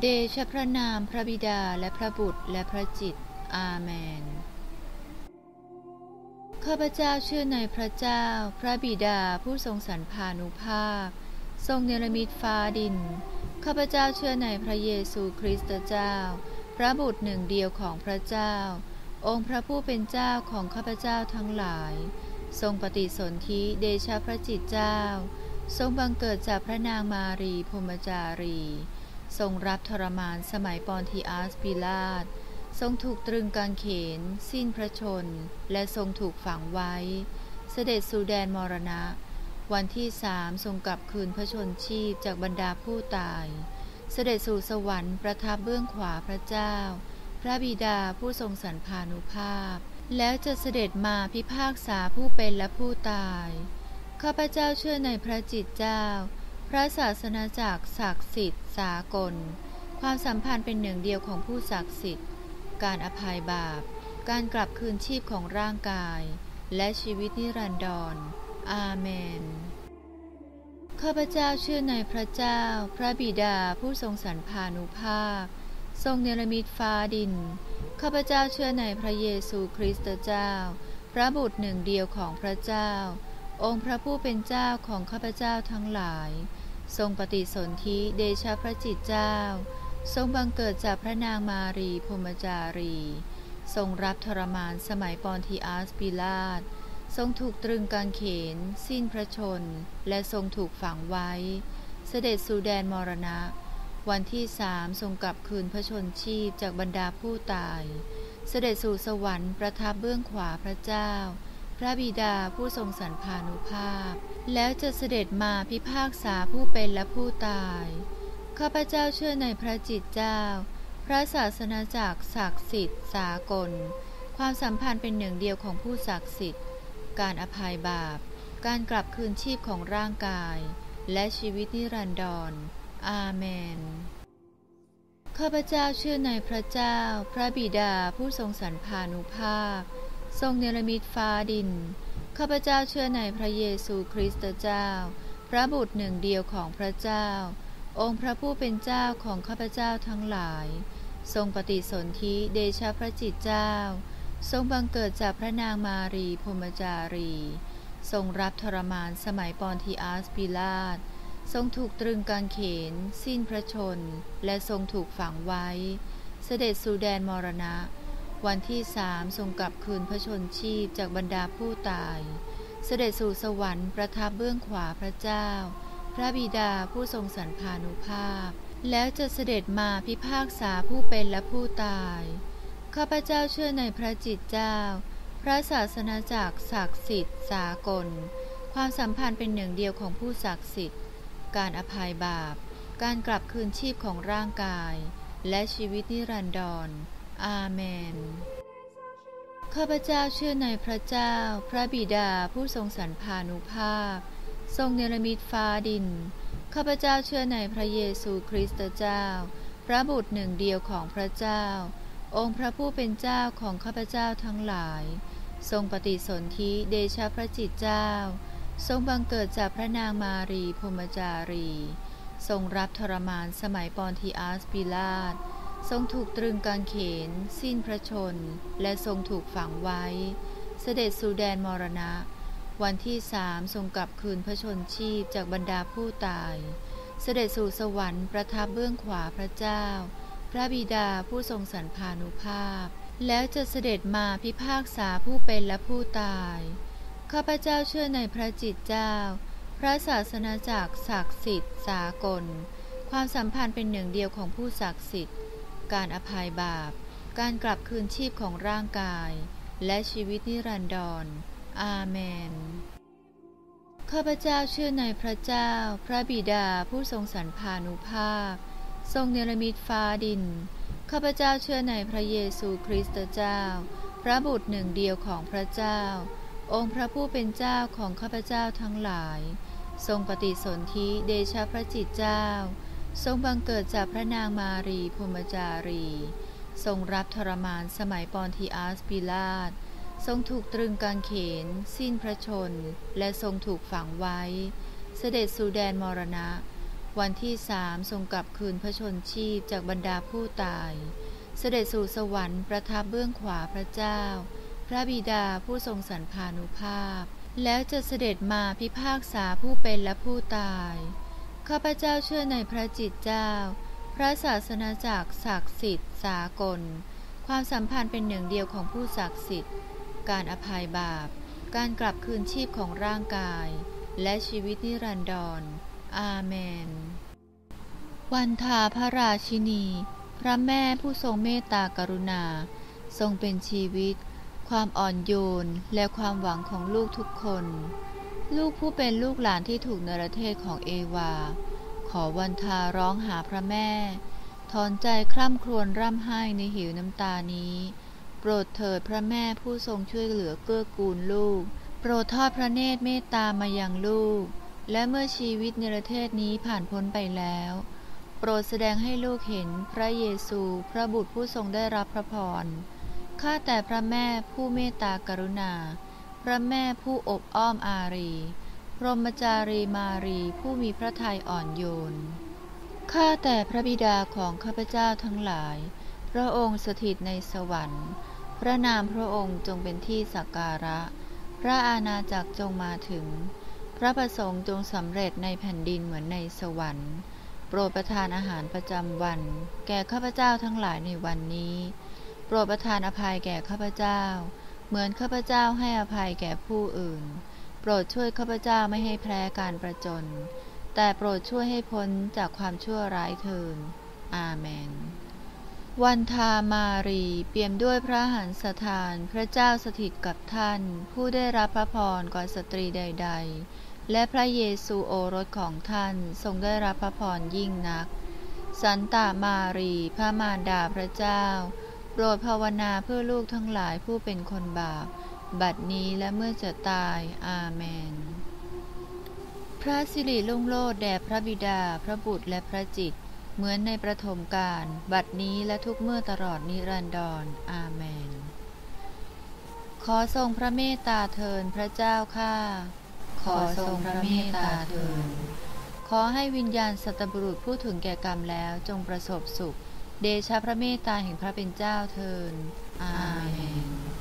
เดชะพระนามพระบิดาและพระบุตรและพระจิต อาเมน ข้าพเจ้าเชื่อในพระเจ้า พระบิดาผู้ทรงสรรพานุภาพ ทรงเนรมิตฟ้าดิน ข้าพเจ้าเชื่อในพระเยซูคริสต์เจ้า พระบุตรหนึ่งเดียวของพระเจ้า องค์พระผู้เป็นเจ้าของข้าพเจ้าทั้งหลาย ทรงปฏิสนธิเดชะพระจิตเจ้า ทรงบังเกิดจากพระนางมารีพมจารี ทรงรับทรมานสมัยปอนทีอาสปิลาตทรงถูกตรึงกางเขน สิ้นพระชน และทรงถูกฝังไว้ เสด็จสู่แดนมรณะ วันที่สามทรงกลับคืนพระชนชีพจากบรรดาผู้ตาย เสด็จสู่สวรรค์ประทับเบื้องขวาพระเจ้า พระบิดาผู้ทรงสรรพานุภาพ แล้วจะเสด็จมาพิพากษาผู้เป็นและผู้ตาย ข้าพเจ้าเชื่อในพระจิตเจ้า พระศาสนาจักรศักดิ์สิทธิ์สากล ความสัมพันธ์เป็นหนึ่งเดียวของผู้ศักดิ์สิทธิ์ การอภัยบาป การกลับคืนชีพของร่างกาย และชีวิตนิรันดร อาเมน ข้าพเจ้าเชื่อในพระเจ้า พระบิดาผู้ทรงสรรพานุภาพ ทรงเนรมิตฟ้าดิน ข้าพเจ้าเชื่อในพระเยซูคริสต์เจ้า พระบุตรหนึ่งเดียวของพระเจ้า องค์พระผู้เป็นเจ้าของข้าพเจ้าทั้งหลาย ทรงปฏิสนธิเดชะพระจิตเจ้า ทรงบังเกิดจากพระนางมารีพรมจารี ทรงรับทรมานสมัยปอนทีอาสปิลาตทรงถูกตรึงกางเขน สิ้นพระชน และทรงถูกฝังไว้ เสด็จสู่แดนมรณะ วันที่สามทรงกลับคืนพระชนชีพจากบรรดาผู้ตาย เสด็จสู่สวรรค์ประทับเบื้องขวาพระเจ้า พระบิดาผู้ทรงสรรพานุภาพ แล้วจะเสด็จมาพิพากษาผู้เป็นและผู้ตาย ข้าพเจ้าเชื่อในพระจิตเจ้า พระศาสนาจักรศักดิ์สิทธิ์สากล ความสัมพันธ์เป็นหนึ่งเดียวของผู้ศักดิ์สิทธิ์ การอภัยบาป การกลับคืนชีพของร่างกาย และชีวิตนิรันดร อาเมน ข้าพเจ้าเชื่อในพระเจ้า พระบิดาผู้ทรงสรรพานุภาพ ทรงเนรมิตฟ้าดิน ข้าพเจ้าเชื่อในพระเยซูคริสต์เจ้า พระบุตรหนึ่งเดียวของพระเจ้า องค์พระผู้เป็นเจ้าของข้าพเจ้าทั้งหลาย ทรงปฏิสนธิเดชะพระจิตเจ้า ทรงบังเกิดจากพระนางมารีพรมจารี ทรงรับทรมานสมัยปอนทีอาสปิลาต ทรงถูกตรึงกางเขน สิ้นพระชน และทรงถูกฝังไว้ เสด็จสู่แดนมรณะ วันที่สามทรงกลับคืนพระชนชีพจากบรรดาผู้ตาย เสด็จสู่สวรรค์ประทับเบื้องขวาพระเจ้า พระบิดาผู้ทรงสรรพานุภาพ แล้วจะเสด็จมาพิพากษาผู้เป็นและผู้ตาย ข้าพเจ้าเชื่อในพระจิตเจ้า พระศาสนาจักรศักดิ์สิทธิ์สากล ความสัมพันธ์เป็นหนึ่งเดียวของผู้ศักดิ์สิทธิ์ การอภัยบาป การกลับคืนชีพของร่างกาย และชีวิตนิรันดร อาเมน ข้าพเจ้าเชื่อในพระเจ้า พระบิดาผู้ทรงสรรพานุภาพ ทรงเนรมิตฟ้าดิน ข้าพเจ้าเชื่อในพระเยซูคริสต์เจ้า พระบุตรหนึ่งเดียวของพระเจ้า องค์พระผู้เป็นเจ้าของข้าพเจ้าทั้งหลาย ทรงปฏิสนธิเดชะพระจิตเจ้า ทรงบังเกิดจากพระนางมารีพรมจารี ทรงรับทรมานสมัยปอนทีอาสปิลาตทรงถูกตรึงกางเขน สิ้นพระชน และทรงถูกฝังไว้ เสด็จสู่แดนมรณะ วันที่สามทรงกลับคืนพระชนชีพจากบรรดาผู้ตาย เสด็จสู่สวรรค์ประทับเบื้องขวาพระเจ้า พระบิดาผู้ทรงสรรพานุภาพ แล้วจะเสด็จมาพิพากษาผู้เป็นและผู้ตาย ข้าพเจ้าเชื่อในพระจิตเจ้า พระศาสนาจักรศักดิ์สิทธิ์สากล ความสัมพันธ์เป็นหนึ่งเดียวของผู้ศักดิ์สิทธิ์ การอภัยบาป การกลับคืนชีพของร่างกาย และชีวิตนิรันดร อาเมน ข้าพเจ้าเชื่อในพระเจ้า พระบิดาผู้ทรงสรรพานุภาพ ทรงเนรมิตฟ้าดิน ข้าพเจ้าเชื่อในพระเยซูคริสต์เจ้า พระบุตรหนึ่งเดียวของพระเจ้า องค์พระผู้เป็นเจ้าของข้าพเจ้าทั้งหลาย ทรงปฏิสนธิเดชะพระจิตเจ้า ทรงบังเกิดจากพระนางมารีพมจารี ทรงรับทรมานสมัยปอนทีอาสปิลาตทรงถูกตรึงกางเขน สิ้นพระชน และทรงถูกฝังไว้ เสด็จสู่แดนมรณะ วันที่สามทรงกลับคืนพระชนชีพจากบรรดาผู้ตาย เสด็จสู่สวรรค์ประทับเบื้องขวาพระเจ้า พระบิดาผู้ทรงสรรพานุภาพ แล้วจะเสด็จมาพิพากษาผู้เป็นและผู้ตาย ข้าพเจ้าเชื่อในพระจิตเจ้า พระศาสนาจักรศักดิ์สิทธิ์สากล ความสัมพันธ์เป็นหนึ่งเดียวของผู้ศักดิ์สิทธิ์ การอภัยบาป การกลับคืนชีพของร่างกาย และชีวิตนิรันดร อาเมน วันทาพระราชินี พระแม่ผู้ทรงเมตตากรุณา ทรงเป็นชีวิต ความอ่อนโยนและความหวังของลูกทุกคน ลูกผู้เป็นลูกหลานที่ถูกนรเทศของเอวา ขอวันทาร้องหาพระแม่ ถอนใจคร่ำครวญร่ำไห้ในหิวน้ำตานี้ โปรดเถิดพระแม่ผู้ทรงช่วยเหลือเกื้อกูลลูก โปรดทอดพระเนตรเมตตามายังลูก และเมื่อชีวิตนรเทศนี้ผ่านพ้นไปแล้วโปรดแสดงให้ลูกเห็นพระเยซู พระบุตรผู้ทรงได้รับพระพร ข้าแต่พระแม่ผู้เมตตากรุณา พระแม่ผู้อบอ้อมอารี พรหมจารีมารีผู้มีพระทัยอ่อนโยน ข้าแต่พระบิดาของข้าพเจ้าทั้งหลาย พระองค์สถิตในสวรรค์ พระนามพระองค์จงเป็นที่สักการะ พระอาณาจักรจงมาถึง พระประสงค์จงสำเร็จในแผ่นดินเหมือนในสวรรค์ โปรดประทานอาหารประจำวัน แก่ข้าพเจ้าทั้งหลายในวันนี้ โปรดประทานอภัยแก่ข้าพเจ้า เหมือนข้าพเจ้าให้อภัยแก่ผู้อื่น โปรดช่วยข้าพเจ้าไม่ให้แพ้การประจน แต่โปรดช่วยให้พ้นจากความชั่วร้ายเถิดอาเมน วันทามารีเปี่ยมด้วยพระหันสถาน พระเจ้าสถิตกับท่าน ผู้ได้รับพระพรกว่าสตรีใด ๆ และพระเยซูโอรสของท่านทรงได้รับพระพรยิ่งนัก สันตามารี พระมารดาพระเจ้า โปรดภาวนาเพื่อลูกทั้งหลายผู้เป็นคนบาป บัดนี้และเมื่อจะตาย อาเมน พระสิริลุ่งโลดแด่พระบิดา พระบุตรและพระจิต เหมือนในประถมการ บัดนี้และทุกเมื่อตลอดนิรันดรอาเมน ขอทรงพระเมตตาเทินพระเจ้าข้า ขอทรงพระเมตตาเถิดขอให้วิญญาณสัตบุรุษผู้ถึงแก่กรรมแล้วจงประสบสุข เดชะพระเมตตาแห่งพระเป็นเจ้าเทินอาเมน